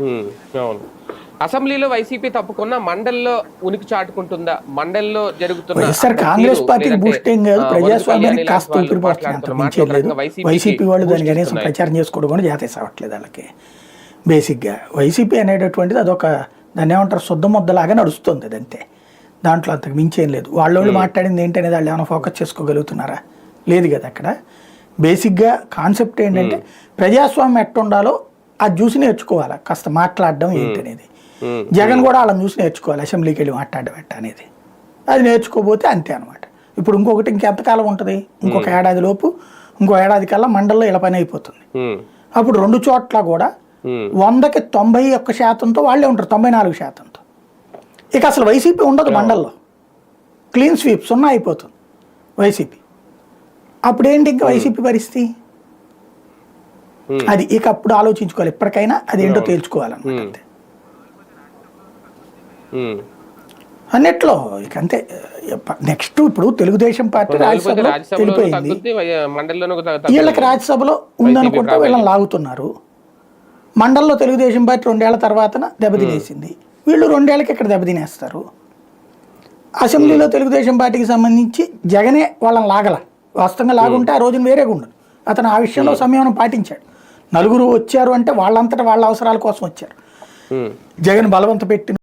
అవును. అసెంబ్లీలో వైసీపీ తప్పుకున్న మండల్లో ఉనికి చాటుకుంటుందా? మండల్లో జరుగుతున్న కాంగ్రెస్ తీరు, పార్టీకి లేదంటే, బూస్ట్ ఏం కాదు. ఆ, ప్రజాస్వామ్యానికి వరకు కాస్త వైసీపీ వాళ్ళు దాని కనీసం. ప్రచారం చేసుకోవడం కూడా జాతీయ అవ్వట్లేదు వాళ్ళకి. బేసిక్గా వైసీపీ అనేటటువంటిది అదొక దాన్ని ఏమంటారు శుద్ధ ముద్దలాగా నడుస్తుంది అది అంతే దాంట్లో అంతకు మించేం లేదు. వాళ్ళ వాళ్ళు మాట్లాడింది ఏంటనేది వాళ్ళు ఏమైనా ఫోకస్ చేసుకోగలుగుతున్నారా? లేదు కదా అక్కడ. బేసిక్గా కాన్సెప్ట్ ఏంటంటే ప్రజాస్వామ్యం ఎట్టుండాలో అది చూసి నేర్చుకోవాలి? కాస్త మాట్లాడడం ఏంటనేది. ఉమ్, జగన్ కూడా వాళ్ళని చూసి నేర్చుకోవాలి అసెంబ్లీకి వెళ్ళి మాట్లాడడం ఎట్ట అనేది. అది నేర్చుకోపోతే అంతే అనమాట ఇప్పుడు ఇంకొకటి ఇంకెంతకాలం ఉంటుంది? ఇంకొక ఏడాది లోపు ఇంకో ఏడాది కల్లా మండల్లో ఇలా పని అయిపోతుంది. అప్పుడు రెండు చోట్ల కూడా వందకి తొంభై ఒక్క శాతంతో వాళ్ళే ఉంటారు తొంభై నాలుగు శాతంతో. ఇక అసలు వైసీపీ ఉండదు మండల్లో. క్లీన్ స్వీప్ సున్నా అయిపోతుంది వైసీపీ. అప్పుడేంటి ఇంకా వైసీపీ పరిస్థితి. అది ఇక అప్పుడు ఆలోచించుకోవాలి. ఇప్పటికైనా అది ఏంటో తేల్చుకోవాలన్నమాట అంతే. ఉమ్. అన్నిట్లో ఇక అంతే. నెక్స్ట్ ఇప్పుడు తెలుగుదేశం పార్టీ రాజ్యసభలో వెళ్ళిపోయింది. వీళ్ళకి రాజ్యసభలో ఉందనుకుంటే వీళ్ళని లాగుతున్నారు. మండల్లో తెలుగుదేశం పార్టీ రెండేళ్ళ తర్వాతన దెబ్బతినేసింది. వీళ్ళు రెండేళ్ళకి ఇక్కడ దెబ్బతినేస్తారు. అసెంబ్లీలో తెలుగుదేశం పార్టీకి సంబంధించి జగనే వాళ్ళని లాగల. వాస్తవంగా లాగుంటే ఆ రోజున వేరేగా ఉండదు అతను ఆ విషయంలో సంయమనం పాటించాడు. నలుగురు వచ్చారు అంటే వాళ్ళంతటా వాళ్ళ అవసరాల కోసం వచ్చారు. జగన్ బలవంత పెట్టి